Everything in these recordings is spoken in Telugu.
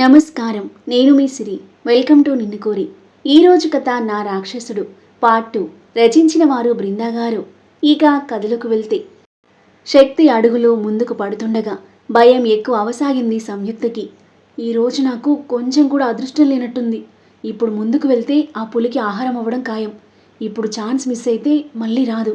నమస్కారం. నేను మీ సిరి. వెల్కమ్ టు నిన్ను కోరి. ఈరోజు కథ నా రాక్షసుడు. Part two. రచించిన వారు బృందాగారు. ఇక కథలకు వెళ్తే. శక్తి అడుగులు ముందుకు పడుతుండగా భయం ఎక్కువ అవసాగింది సంయుక్తకి. ఈరోజు నాకు కొంచెం కూడా అదృష్టం లేనట్టుంది. ఇప్పుడు ముందుకు వెళ్తే ఆ పులికి ఆహారం అవ్వడం ఖాయం. ఇప్పుడు ఛాన్స్ మిస్ అయితే మళ్ళీ రాదు.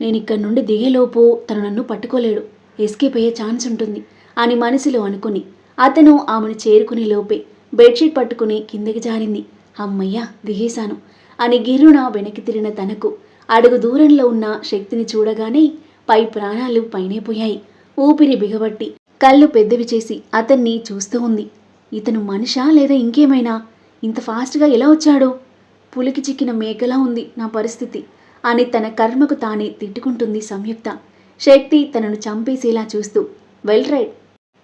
నేను ఇక్కడి నుండి దిగేలోపు తను నన్ను పట్టుకోలేడు. ఎస్కేప్ అయ్యే ఛాన్స్ ఉంటుంది అని మనసులో అనుకుని అతను ఆమెను చేరుకునే లోపే బెడ్షీట్ పట్టుకుని కిందకి జారింది. అమ్మయ్యా దిగేశాను అని గిర్రున వెనక్కి తిరిగిన తనకు అడుగు దూరంలో ఉన్న శక్తిని చూడగానే పై ప్రాణాలు పైనే పోయాయి. ఊపిరి బిగబట్టి కళ్ళు పెద్దవి చేసి అతన్ని చూస్తూ ఉంది. ఇతను మనిషా లేదా ఇంకేమైనా? ఇంత ఫాస్ట్గా ఎలా వచ్చాడో? పులికి చిక్కిన మేకలా ఉంది నా పరిస్థితి అని తన కర్మకు తానే తిట్టుకుంటుంది సంయుక్త. శక్తి తనను చంపేసేలా చూస్తూ well right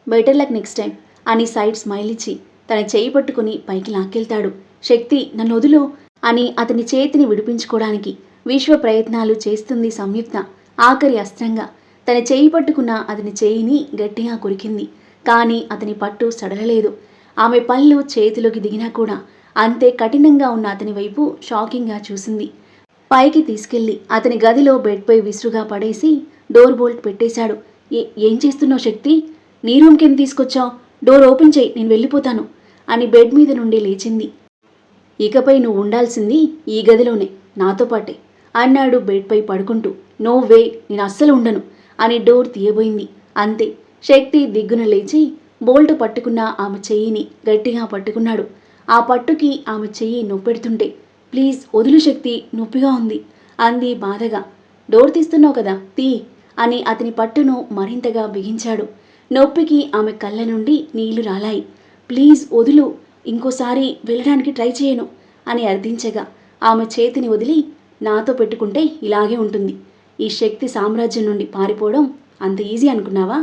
better luck next time అని సైడ్ స్మైల్ ఇచ్చి తన చేయి పట్టుకుని పైకి లాక్కెళ్తాడు. శక్తి నన్ను వదులు అని అతని చేతిని విడిపించుకోవడానికి విశ్వ ప్రయత్నాలు చేస్తుంది సంయుక్త. ఆఖరి అస్త్రంగా తన చేయి పట్టుకున్న అతని చేయిని గట్టిగా కొరికింది. కానీ అతని పట్టు సడలలేదు. ఆమె పళ్ళు చేతిలోకి దిగినా కూడా అంతే కఠినంగా ఉన్న అతని వైపు షాకింగ్గా చూసింది. పైకి తీసుకెళ్ళి అతని గదిలో బెడ్పై విసురుగా పడేసి డోర్ బోల్ట్ పెట్టేశాడు. "ఏ- ఏం చేస్తున్నావు శక్తి? నీ రూమ్కి ఎందుకు తీసుకొచ్చావు. డోర్ ఓపెన్ చేయి నేను వెళ్ళిపోతాను అని బెడ్ మీద నుండి లేచింది. ఇకపై నువ్వు ఉండాల్సింది ఈ గదిలోనే నాతో పాటే అన్నాడు బెడ్పై పడుకుంటూ. నో వే నేను అస్సలు ఉండను అని డోర్ తీయబోయింది. అంతే శక్తి దిగ్గున లేచి బోల్ట్ పట్టుకున్న ఆమె చెయ్యిని గట్టిగా పట్టుకున్నాడు. ఆ పట్టుకి ఆమె చెయ్యి నొప్పెడుతుంటే ప్లీజ్ వదులు శక్తి నొప్పిగా ఉంది అంది బాధగా. డోర్ తీస్తున్నావు కదా తీ అని అతని పట్టును మరింతగా బిగించాడు. నొప్పికి ఆమె కళ్ళ నుండి నీళ్ళు రాలాయి. ప్లీజ్ వదులు ఇంకోసారి వెళ్ళడానికి ట్రై చేయను అని అర్థించగా ఆమె చేతిని వదిలి నాతో పెట్టుకుంటే ఇలాగే ఉంటుంది. ఈ శక్తి సామ్రాజ్యం నుండి పారిపోవడం అంత ఈజీ అనుకున్నావా?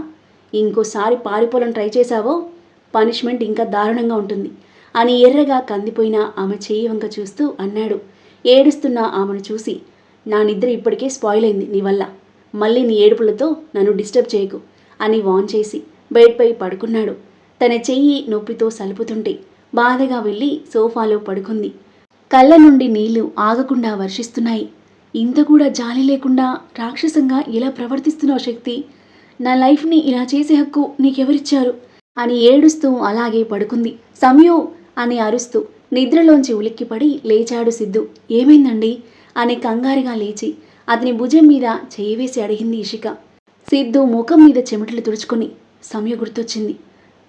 ఇంకోసారి పారిపోవాలని ట్రై చేశావో? పనిష్మెంట్ ఇంకా దారుణంగా ఉంటుంది అని ఎర్రగా కందిపోయిన ఆమె చేయి వంక చూస్తూ అన్నాడు. ఏడుస్తున్న ఆమెను చూసి నా నిద్ర ఇప్పటికే స్పాయిల్ అయింది నీ వల్ల. మళ్ళీ నీ ఏడుపులతో నన్ను డిస్టర్బ్ చేయకు. అని వాన్ చేసి బెడ్పై పడుకున్నాడు. తన చెయ్యి నొప్పితో సలుపుతుంటే బాధగా వెళ్ళి సోఫాలో పడుకుంది. కళ్ళ నుండి నీళ్ళు ఆగకుండా వర్షిస్తున్నాయి. ఇంత కూడా జాలి లేకుండా రాక్షసంగా ఎలా ప్రవర్తిస్తున్నావు శక్తి? నా లైఫ్ని ఇలా చేసే హక్కు నీకెవరిచ్చారు? అని ఏడుస్తూ అలాగే పడుకుంది. సమయో అని అరుస్తూ నిద్రలోంచి ఉలిక్కిపడి లేచాడు సిద్ధు. ఏమైందండి? అని కంగారుగా లేచి అతని భుజం మీద చేయి వేసి అడిగింది ఇషిక. సిద్ధు ముఖం మీద చెమటలు తుడుచుకొని సమయ గుర్తొచ్చింది.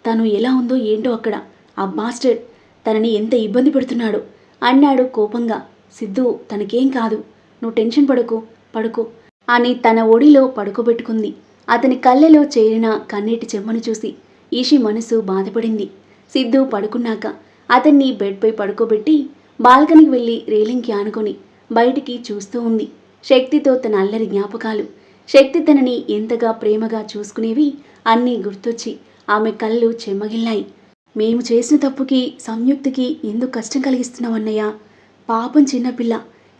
తను ఎలా ఉందో ఏంటో అక్కడ. ఆ బాస్టర్డ్ తనని ఎంత ఇబ్బంది పెడుతున్నాడో? అన్నాడు కోపంగా. సిద్ధు తనకేం కాదు. నువ్వు టెన్షన్ పడుకో పడుకో అని తన ఒడిలో పడుకోబెట్టుకుంది. అతని కళ్ళెలో చేరిన కన్నీటి చెమ్మను చూసి ఈషి మనసు బాధపడింది. సిద్ధు పడుకున్నాక అతన్ని బెడ్పై పడుకోబెట్టి బాల్కనీకి వెళ్ళి రేలింగ్కి ఆనుకొని బయటికి చూస్తూ ఉంది. శక్తితో తన అల్లరి జ్ఞాపకాలు శక్తి తనని ఎంతగా ప్రేమగా చూసుకునేవి అన్నీ గుర్తొచ్చి ఆమె కళ్ళు చెమ్మగిల్లాయి మేము చేసిన తప్పుకి సంయుక్తికి ఎందుకు కష్టం కలిగిస్తున్నామన్నయ్య పాపం చిన్నపిల్ల.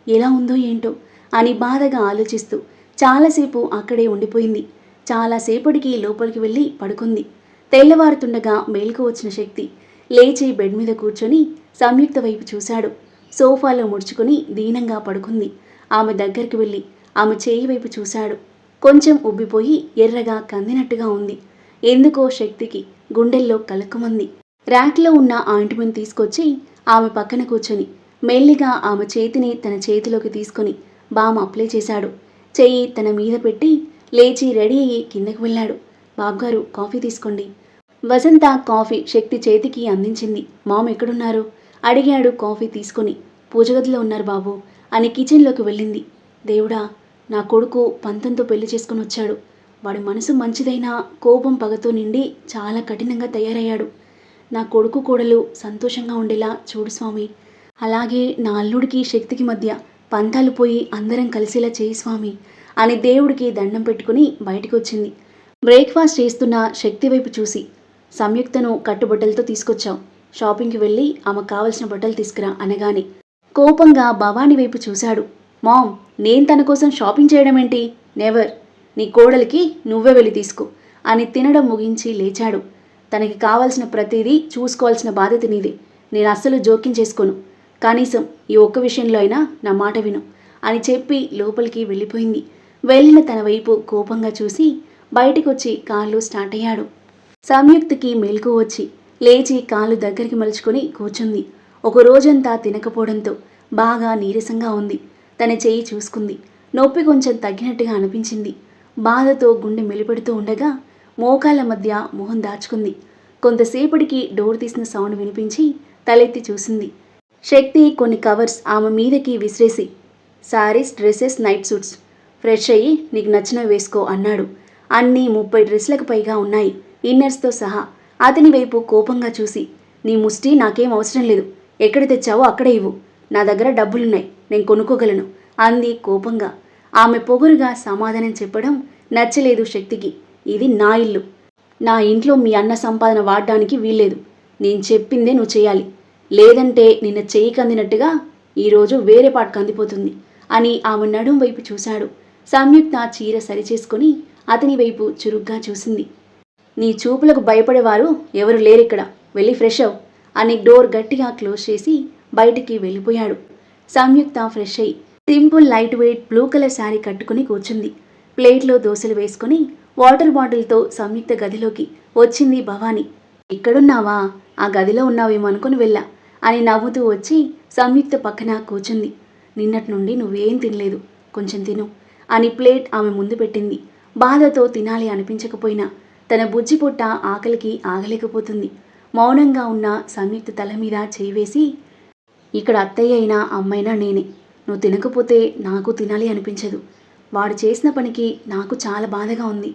ఎలా ఉందో ఏంటో? అని బాధగా ఆలోచిస్తూ చాలాసేపు అక్కడే ఉండిపోయింది. చాలాసేపటికి లోపలికి వెళ్ళి పడుకుంది. తెల్లవారుతుండగా మేలుకు వచ్చిన శక్తి లేచి బెడ్ మీద కూర్చొని సంయుక్త వైపు చూశాడు. సోఫాలో ముడుచుకొని దీనంగా పడుకుంది. ఆమె దగ్గరికి వెళ్ళి ఆమె చేయి వైపు చూశాడు. కొంచెం ఉబ్బిపోయి ఎర్రగా కందినట్టుగా ఉంది. ఎందుకో శక్తికి గుండెల్లో కలకమంది. ర్యాక్లో ఉన్న ఆయింట్మెంట్ తీసుకొచ్చి ఆమె పక్కన కూర్చొని మెల్లిగా ఆమె చేతిని తన చేతిలోకి తీసుకొని బామ్ అప్లై చేశాడు. చెయ్యి తన మీద పెట్టి లేచి రెడీ అయ్యి కిందకు వెళ్ళాడు. బాబుగారు కాఫీ తీసుకోండి. వసంత కాఫీ శక్తి చేతికి అందించింది. మామ్ ఎక్కడున్నారు? అడిగాడు కాఫీ తీసుకొని. పూజగదిలో ఉన్నారు బాబు అని కిచెన్లోకి వెళ్ళింది. దేవుడా నా కొడుకు పంతంతో పెళ్ళి చేసుకుని వచ్చాడు. వాడి మనసు మంచిదైనా కోపం పగతో నిండి చాలా కఠినంగా తయారయ్యాడు. నా కొడుకు కోడలు సంతోషంగా ఉండేలా చూడు స్వామి. అలాగే నా అల్లుడికి శక్తికి మధ్య పంతాలు పోయి అందరం కలిసేలా చేయి స్వామి అని దేవుడికి దండం పెట్టుకుని బయటకు వచ్చింది. బ్రేక్ఫాస్ట్ చేస్తున్న శక్తి వైపు చూసి సంయుక్తను కట్టుబట్టలతో తీసుకొచ్చాం. షాపింగ్కి వెళ్ళి ఆమెకు కావలసిన బట్టలు తీసుకురా అనగానే కోపంగా భవానీ వైపు చూశాడు. మామ్ నేను తన కోసం షాపింగ్ చేయడం ఏంటి? నెవర్. నీ కోడలికి నువ్వే వెళ్ళి తీసుకో. అని తినడం ముగించి లేచాడు. తనకి కావాల్సిన ప్రతిదీ చూసుకోవాల్సిన బాధ్యత నీది. నేను అస్సలు జోక్యం చేసుకోను. కనీసం ఈ ఒక్క విషయంలో అయినా నా మాట విను అని చెప్పి లోపలికి వెళ్ళిపోయింది. వెళ్ళిన తన వైపు కోపంగా చూసి బయటకొచ్చి కాళ్ళు స్టార్ట్ అయ్యాడు. సంయుక్తికి మెలకు వచ్చి లేచి కాళ్ళు దగ్గరికి మలుచుకొని కూర్చుంది. ఒక రోజంతా తినకపోవడంతో బాగా నీరసంగా ఉంది. తన చెయ్యి చూసుకుంది. నొప్పి కొంచెం తగ్గినట్టుగా అనిపించింది. బాధతో గుండె మెలిపెడుతూ ఉండగా మోకాల మధ్య మొహం దాచుకుంది. కొంతసేపటికి డోర్ తీసిన సౌండ్ వినిపించి తలెత్తి చూసింది. శక్తి కొన్ని కవర్స్ ఆమె మీదకి విసిరేసి sarees dresses night suits. Fresh అయ్యి నీకు నచ్చినవి వేసుకో అన్నాడు. అన్నీ ముప్పై డ్రెస్లకు పైగా ఉన్నాయి. ఇన్నర్స్తో సహా అతని వైపు కోపంగా చూసి నీ ముష్టి నాకేం అవసరం లేదు. ఎక్కడ తెచ్చావో అక్కడే ఇవ్వు. నా దగ్గర డబ్బులున్నాయి. నేను కొనుక్కోగలను అంది కోపంగా. ఆమె పొగరుగా సమాధానం చెప్పడం నచ్చలేదు శక్తికి. ఇది నా ఇల్లు. నా ఇంట్లో మీ అన్న సంపాదన వాడడానికి వీల్లేదు. నేను చెప్పిందే నువ్వు చేయాలి. లేదంటే నిన్న చెయ్యి కందినట్టుగా ఈరోజు వేరే పాటు కందిపోతుంది అని ఆమె నడుం వైపు చూశాడు. సంయుక్త చీర సరిచేసుకుని అతని వైపు చురుగ్గా చూసింది. నీ చూపులకు భయపడేవారు ఎవరు లేరిక్కడ. వెళ్ళి ఫ్రెష్ అవ్ అని డోర్ గట్టిగా క్లోజ్ చేసి బయటికి వెళ్ళిపోయాడు. సంయుక్త ఫ్రెష్ అయ్యి simple light weight blue colour saree కట్టుకుని కూర్చుంది. ప్లేట్లో దోశలు వేసుకొని వాటర్ బాటిల్తో సంయుక్త గదిలోకి వచ్చింది భవానీ. ఇక్కడున్నావా? ఆ గదిలో ఉన్నావేమో అనుకుని వెళ్ళా అని నవ్వుతూ వచ్చి సంయుక్త పక్కన కూర్చుంది. నిన్నటి నుండి నువ్వేం తినలేదు కొంచెం తిను అని ప్లేట్ ఆమె ముందు పెట్టింది. బాధతో తినాలి అనిపించకపోయినా తన బుజ్జి పుట్ట ఆకలికి ఆగలేకపోతుంది. మౌనంగా ఉన్న సంయుక్త తల మీద చేయి వేసి ఇక్కడ అత్తయ్య అయినా అమ్మైనా నేనే. నువ్వు తినకపోతే నాకు తినాలి అనిపించదు. వాడు చేసిన పనికి నాకు చాలా బాధగా ఉంది.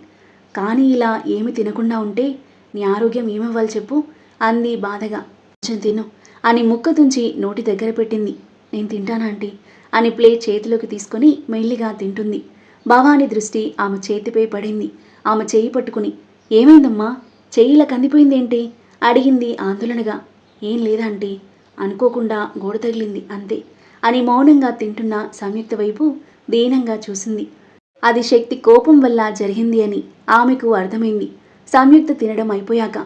కానీ ఇలా ఏమి తినకుండా ఉంటే నీ ఆరోగ్యం ఏమవ్వాలి చెప్పు? అంది బాధగా. కొంచెం తిను అని ముక్క తుంచి నోటి దగ్గర పెట్టింది. నేను తింటానా ఆంటీ? అని ప్లేట్ చేతిలోకి తీసుకొని మెల్లిగా తింటుంది. భవాని దృష్టి ఆమె చేతిపై పడింది. ఆమె చేయి పట్టుకుని ఏమైందమ్మా? చేయిలా కందిపోయిందేంటి? అడిగింది ఆందోళనగా. ఏం లేదా అనుకోకుండా గోడ తగిలింది. అంతే. అని మౌనంగా తింటున్న సంయుక్త వైపు దీనంగా చూసింది. అది శక్తి కోపం వల్ల జరిగింది అని ఆమెకు అర్థమైంది. సంయుక్త తినడం అయిపోయాక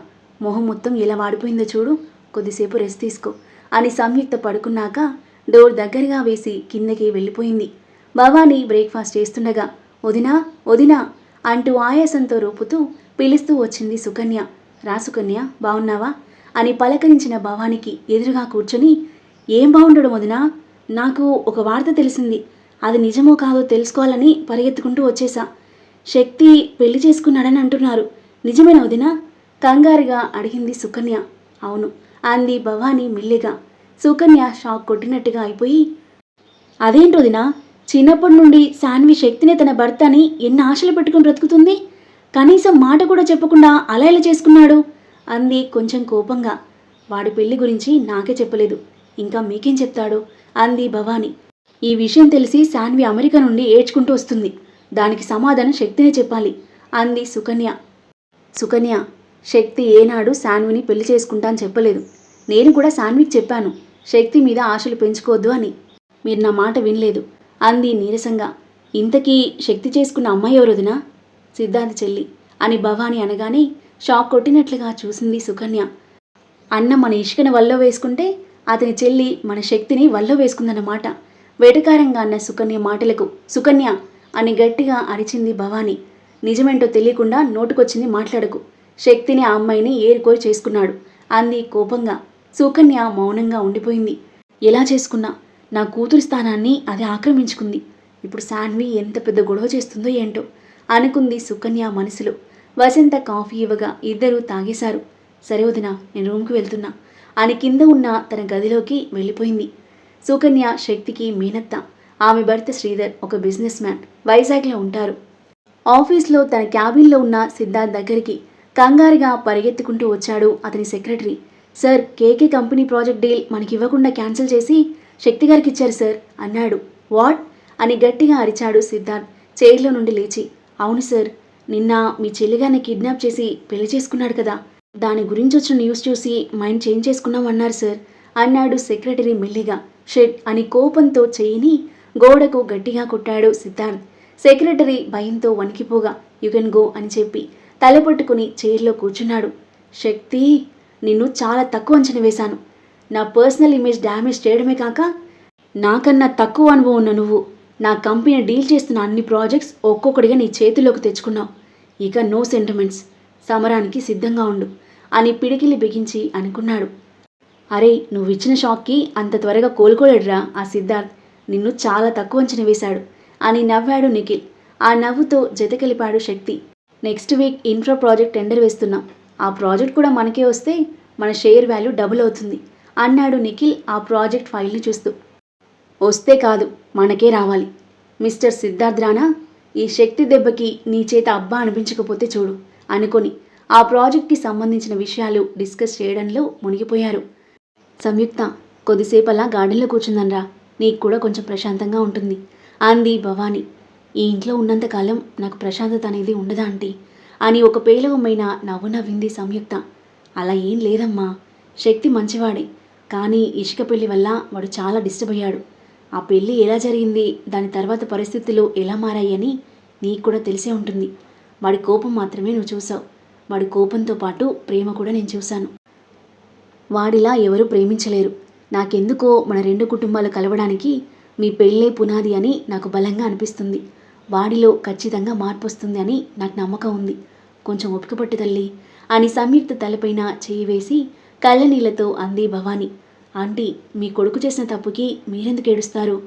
మొహం మొత్తం ఎలా వాడిపోయిందో చూడు. కొద్దిసేపు రెస్ట్ తీసుకో అని సంయుక్త పడుకున్నాక డోర్ దగ్గరగా వేసి కిందకి వెళ్ళిపోయింది. భవానీ బ్రేక్ఫాస్ట్ చేస్తుండగా వదినా వదినా అంటూ ఆయాసంతో రూపుతూ పిలుస్తూ వచ్చింది సుకన్య. రా సుకన్య బాగున్నావా అని పలకరించిన భవానికి ఎదురుగా కూర్చొని ఏం బాగుండడం వదినా? నాకు ఒక వార్త తెలిసింది. అది నిజమో కాదో తెలుసుకోవాలని పరిగెత్తుకుంటూ వచ్చేసా. శక్తి పెళ్ళి చేసుకున్నాడని అంటున్నారు. నిజమేనా వదినా కంగారుగా అడిగింది సుకన్య. అవును అంది భవానీ మెల్లిగా. సుకన్య షాక్ కొట్టినట్టుగా అయిపోయి అదేంటోదినా చిన్నప్పటి నుండి శాన్వి శక్తిని తన భర్త అని ఎన్ని ఆశలు పెట్టుకుని బ్రతుకుతుంది? కనీసం మాట కూడా చెప్పకుండా అలా ఇలా చేసుకున్నాడు? అంది కొంచెం కోపంగా. వాడి పెళ్ళి గురించి నాకే చెప్పలేదు. ఇంకా మీకేం చెప్తాడు? అంది భవాని. ఈ విషయం తెలిసి శాన్వి అమెరికా నుండి ఏడ్చుకుంటూ వస్తుంది. దానికి సమాధానం శక్తినే చెప్పాలి అంది సుకన్య. సుకన్య శక్తి ఏనాడు శాన్విని పెళ్ళి చేసుకుంటా అని చెప్పలేదు. నేను కూడా శాన్వికి చెప్పాను శక్తి మీద ఆశలు పెంచుకోవద్దు అని. మీరు నా మాట వినలేదు అంది నీరసంగా. ఇంతకీ శక్తి చేసుకున్న అమ్మాయి ఎవరొదినా సిద్ధాంత్ చెల్లి అని భవాని అనగానే షాక్ కొట్టినట్లుగా చూసింది సుకన్య. అన్న మన ఇష్కని వల్లో వేసుకుంటే అతని చెల్లి మన శక్తిని వల్లో వేసుకుందన్నమాట. వేటకారంగా అన్న సుకన్య మాటలకు సుకన్య అని గట్టిగా అరిచింది భవాని. నిజమేంటో తెలియకుండా నోటుకొచ్చింది మాట్లాడకు. శక్తిని ఆ అమ్మాయిని ఏరుకోరి చేసుకున్నాడు అంది కోపంగా. సుకన్య మౌనంగా ఉండిపోయింది. ఎలా చేసుకున్నా? నా కూతురి స్థానాన్ని అది ఆక్రమించుకుంది. ఇప్పుడు శాన్వి ఎంత పెద్ద గొడవ చేస్తుందో ఏంటో అనుకుంది సుకన్య మనసులో. వసంత కాఫీ ఇవ్వగా ఇద్దరూ తాగేశారు. సరే వదినా నేను రూమ్కి వెళ్తున్నా. అని కింద ఉన్న తన గదిలోకి వెళ్ళిపోయింది. సుకన్య శక్తికి మీనత్త. ఆమె భర్త శ్రీధర్ ఒక బిజినెస్ మ్యాన్. వైజాగ్లో ఉంటారు. ఆఫీస్లో తన క్యాబిన్లో ఉన్న సిద్ధార్థ్ దగ్గరికి కంగారుగా పరిగెత్తుకుంటూ వచ్చాడు అతని secretary. Sir KK company project deal మనకి ఇవ్వకుండా క్యాన్సిల్ చేసి శక్తి గారికి ఇచ్చారు సార్ అన్నాడు. వాట్? అని గట్టిగా అరిచాడు సిద్ధార్థ్. చైర్లో నుండి లేచి. అవును సార్ నిన్న మీ చెల్లిగారిని కిడ్నాప్ చేసి పెళ్ళి చేసుకున్నాడు కదా. దాని గురించి వచ్చిన న్యూస్ చూసి మైండ్ చేంజ్ చేసుకున్నాం అన్నారు సార్. అన్నాడు సెక్రటరీ మెల్లిగా. షెడ్ అని కోపంతో చేయిని గోడకు గట్టిగా కొట్టాడు సిద్ధార్థ్. సెక్రటరీ భయంతో వణికిపోగా యు కెన్ గో అని చెప్పి తలపట్టుకుని చైర్లో కూర్చున్నాడు. శక్తి నిన్ను చాలా తక్కువ అంచనా వేశాను. నా పర్సనల్ ఇమేజ్ డ్యామేజ్ చేయడమే కాక నాకన్నా తక్కువ అనుభవం ఉన్న నువ్వు. నా కంపెనీ డీల్ చేస్తున్న అన్ని ప్రాజెక్ట్స్ ఒక్కొక్కటిగా నీ చేతిలోకి తెచ్చుకున్నావు. ఇక నో సెంటిమెంట్స్. సమరానికి సిద్ధంగా ఉండు. అని పిడికిలి బిగించి అనుకున్నాడు. అరే నువ్వు ఇచ్చిన షాక్కి అంత త్వరగా కోలుకోలేడురా ఆ సిద్ధార్థ్. నిన్ను చాలా తక్కువ అంచనా వేశాడు అని నవ్వాడు నిఖిల్. ఆ నవ్వుతో జతకెలిపాడు Shakti. Next week infra project tender వేస్తున్నాం. ఆ ప్రాజెక్ట్ కూడా మనకే వస్తే మన షేర్ వాల్యూ డబుల్ అవుతుంది అన్నాడు నిఖిల్ ఆ ప్రాజెక్ట్ ఫైల్ని చూస్తూ. వస్తే కాదు మనకే రావాలి. మిస్టర్ సిద్ధార్థ్ రానా? ఈ శక్తి దెబ్బకి నీ చేత అబ్బా అనిపించకపోతే చూడు అనుకొని ఆ ప్రాజెక్ట్కి సంబంధించిన విషయాలు డిస్కస్ చేయడంలో మునిగిపోయారు. సంయుక్త కొద్దిసేపు అలా గార్డెన్లో కూర్చుందనరా నీకు కూడా కొంచెం ప్రశాంతంగా ఉంటుంది. అంది భవాని. ఈ ఇంట్లో ఉన్నంతకాలం నాకు ప్రశాంతత అనేది ఉండదా ఆంటీ? అని ఒక పేలవమైన నవ్వు నవ్వింది సంయుక్త. అలా ఏం లేదమ్మా శక్తి మంచివాడే కానీ ఇసుక పెళ్ళి వల్ల వాడు చాలా డిస్టర్బ్ అయ్యాడు. ఆ పెళ్ళి ఎలా జరిగింది? దాని తర్వాత పరిస్థితులు ఎలా మారాయని నీకు కూడా తెలిసే ఉంటుంది. వాడి కోపం మాత్రమే నువ్వు చూసావు. వాడి కోపంతో పాటు ప్రేమ కూడా నేను చూశాను. వాడిలా ఎవరు ప్రేమించలేరు. నాకెందుకో మన రెండు కుటుంబాలు కలవడానికి మీ పెళ్ళే పునాది అని నాకు బలంగా అనిపిస్తుంది. వాడిలో ఖచ్చితంగా మార్పు వస్తుంది అని నాకు నమ్మకం ఉంది. కొంచెం ఓపిక పట్టు తల్లి. అని సంయుక్త తలపైన చేయి వేసి కళ్ళనీళ్ళతో అంది భవాని. ఆంటీ మీ కొడుకు చేసిన తప్పుకి మీరెందుకు ఏడుస్తారు?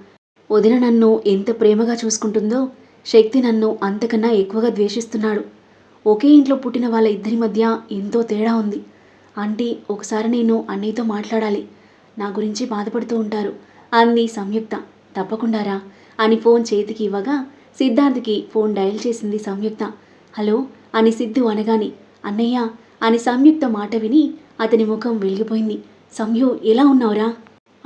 వదిన నన్ను ఎంత ప్రేమగా చూసుకుంటుందో శక్తి నన్ను అంతకన్నా ఎక్కువగా ద్వేషిస్తున్నాడు. ఒకే ఇంట్లో పుట్టిన వాళ్ళ ఇద్దరి మధ్య ఎంతో తేడా ఉంది. ఆంటీ ఒకసారి నేను అన్నయ్యతో మాట్లాడాలి. నా గురించి బాధపడుతూ ఉంటారు. అంది సంయుక్త. తప్పకుండారా? అని ఫోన్ చేతికి ఇవ్వగా సిద్ధార్థ్కి ఫోన్ డయల్ చేసింది సంయుక్త. హలో? అని సిద్ధు అనగాని అన్నయ్య అని సంయుక్త మాట విని అతని ముఖం వెలిగిపోయింది. సంయు ఎలా ఉన్నావురా?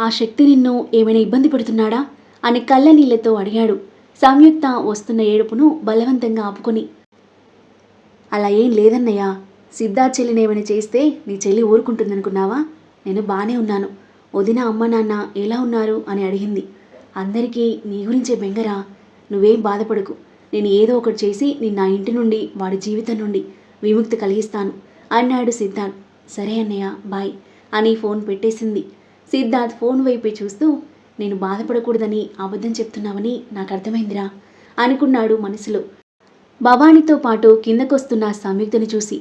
ఆ శక్తి నిన్ను ఏమైనా ఇబ్బంది పెడుతున్నాడా? అని కళ్ళ నీళ్ళతో అడిగాడు సంయుక్త వస్తున్న ఏడుపును బలవంతంగా ఆపుకుని అలా ఏం లేదన్నయ్యా. సిద్ధార్థ్ చెల్లిని ఏమైనా చేస్తే నీ చెల్లి ఊరుకుంటుందనుకున్నావా? నేను బాగానే ఉన్నాను. వదిన అమ్మ నాన్న ఎలా ఉన్నారు? అని అడిగింది. అందరికీ నీ గురించే బెంగరా. నువ్వేం బాధపడకు. నేను ఏదో ఒకటి చేసి నేను నా ఇంటి నుండి వాడి జీవితం నుండి విముక్తి కలిగిస్తాను అన్నాడు సిద్ధార్థ్ సరే అన్నయ్య బాయ్. అని ఫోన్ పెట్టేసింది. సిద్ధార్థ్ ఫోన్ వైపే చూస్తూ నేను బాధపడకూడదని అబద్ధం చెప్తున్నావని నాకు అర్థమైందిరా అనుకున్నాడు మనసులో. భవానీతో పాటు కిందకొస్తున్న సంయుక్తని చూసి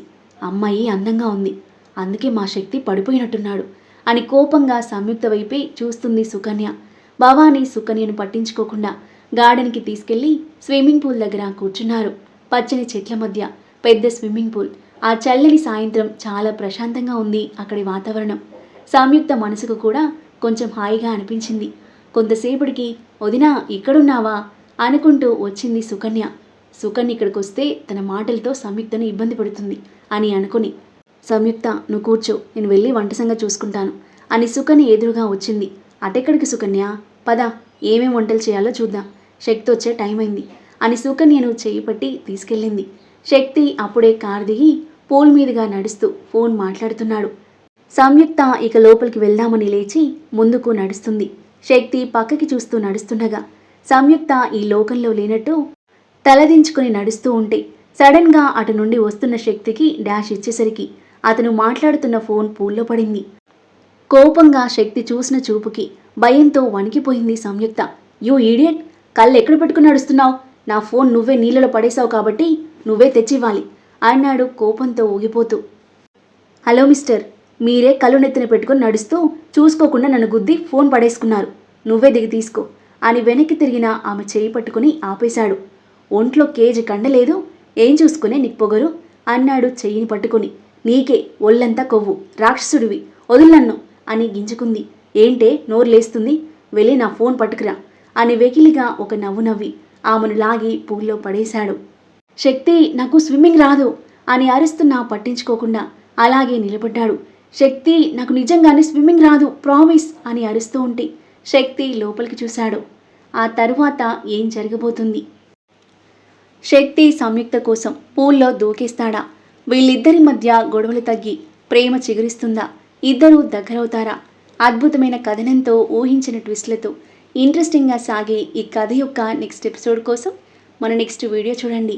అమ్మాయి అందంగా ఉంది. అందుకే మా శక్తి పడిపోయినట్టున్నాడు అని కోపంగా సంయుక్త వైపే చూస్తుంది సుకన్య. భవానీ సుకన్యను పట్టించుకోకుండా గార్డెన్కి తీసుకెళ్ళి స్విమ్మింగ్ పూల్ దగ్గర కూర్చున్నారు. పచ్చని చెట్ల మధ్య పెద్ద స్విమ్మింగ్ పూల్. ఆ చల్లని సాయంత్రం చాలా ప్రశాంతంగా ఉంది అక్కడి వాతావరణం. సంయుక్త మనసుకు కూడా కొంచెం హాయిగా అనిపించింది. కొంతసేపటికి వదినా ఇక్కడున్నావా? అనుకుంటూ వచ్చింది సుకన్య. సుకన్య ఇక్కడికి వస్తే తన మాటలతో సంయుక్తను ఇబ్బంది పడుతుంది అని అనుకుని సంయుక్త నువ్వు కూర్చో నేను వెళ్ళి వంటసంగా చూసుకుంటాను అని సుకన్య ఎదురుగా వచ్చింది. అటెక్కడికి సుకన్య? పద ఏమేం వంటలు చేయాలో చూద్దాం. శక్తి వచ్చే టైం అయింది అని సుకన్యను చేయి పట్టి తీసుకెళ్ళింది. శక్తి అప్పుడే కారు దిగి పూల్ మీదుగా నడుస్తూ ఫోన్ మాట్లాడుతున్నాడు. సంయుక్త ఇక లోపలికి వెళ్దామని లేచి ముందుకు నడుస్తుంది. శక్తి పక్కకి చూస్తూ నడుస్తుండగా సంయుక్త ఈ లోకంలో లేనట్టు తలదించుకుని నడుస్తూ ఉంటే సడన్గా అటు నుండి వస్తున్న శక్తికి డాష్ ఇచ్చేసరికి అతను మాట్లాడుతున్న ఫోన్ పూల్లో పడింది. కోపంగా శక్తి చూసిన చూపుకి భయంతో వణికిపోయింది సంయుక్త. యూ ఈడియట్ కళ్ళు ఎక్కడ పెట్టుకుని నడుస్తున్నావు? నా ఫోన్ నువ్వే నీళ్ళలో పడేశావు కాబట్టి నువ్వే తెచ్చివ్వాలి. అన్నాడు కోపంతో ఊగిపోతూ. హలో మిస్టర్ మీరే కళ్ళు నెత్తిన పెట్టుకుని నడుస్తూ చూసుకోకుండా నన్ను గుద్ది ఫోన్ పడేసుకున్నారు. నువ్వే దిగి తీసుకో అని వెనక్కి తిరిగిన ఆమె చేయి పట్టుకుని ఆపేశాడు. ఒంట్లో కేజీ కండలేదు ఏం చూసుకునే నీకు పొగరు అన్నాడు చెయ్యిని పట్టుకుని. నీకే ఒళ్ళంతా కొవ్వు రాక్షసుడివి వదులు నన్ను అని గింజుకుంది. ఏంటే నోరు లేస్తుంది వెళ్ళి నా ఫోన్ పట్టుకురా అని వెకిలిగా ఒక నవ్వు నవ్వి ఆమెను లాగి పూల్లో పడేశాడు. శక్తి నాకు స్విమ్మింగ్ రాదు అని అరుస్తున్నా పట్టించుకోకుండా అలాగే నిలబడ్డాడు. శక్తి నాకు నిజంగానే స్విమ్మింగ్ రాదు ప్రామిస్ అని అరుస్తూ ఉంటే శక్తి లోపలికి చూశాడు. ఆ తరువాత ఏం జరగబోతుంది? శక్తి సంయుక్త కోసం పూల్లో దూకేస్తాడా? వీళ్ళిద్దరి మధ్య గొడవలు తగ్గి ప్రేమ చిగురిస్తుందా? ఇద్దరూ దగ్గరవుతారా? అద్భుతమైన కథనంతో ఊహించిన ట్విస్ట్లతో ఇంట్రెస్టింగ్గా సాగే ఈ కథ యొక్క నెక్స్ట్ ఎపిసోడ్ కోసం మన నెక్స్ట్ వీడియో చూడండి.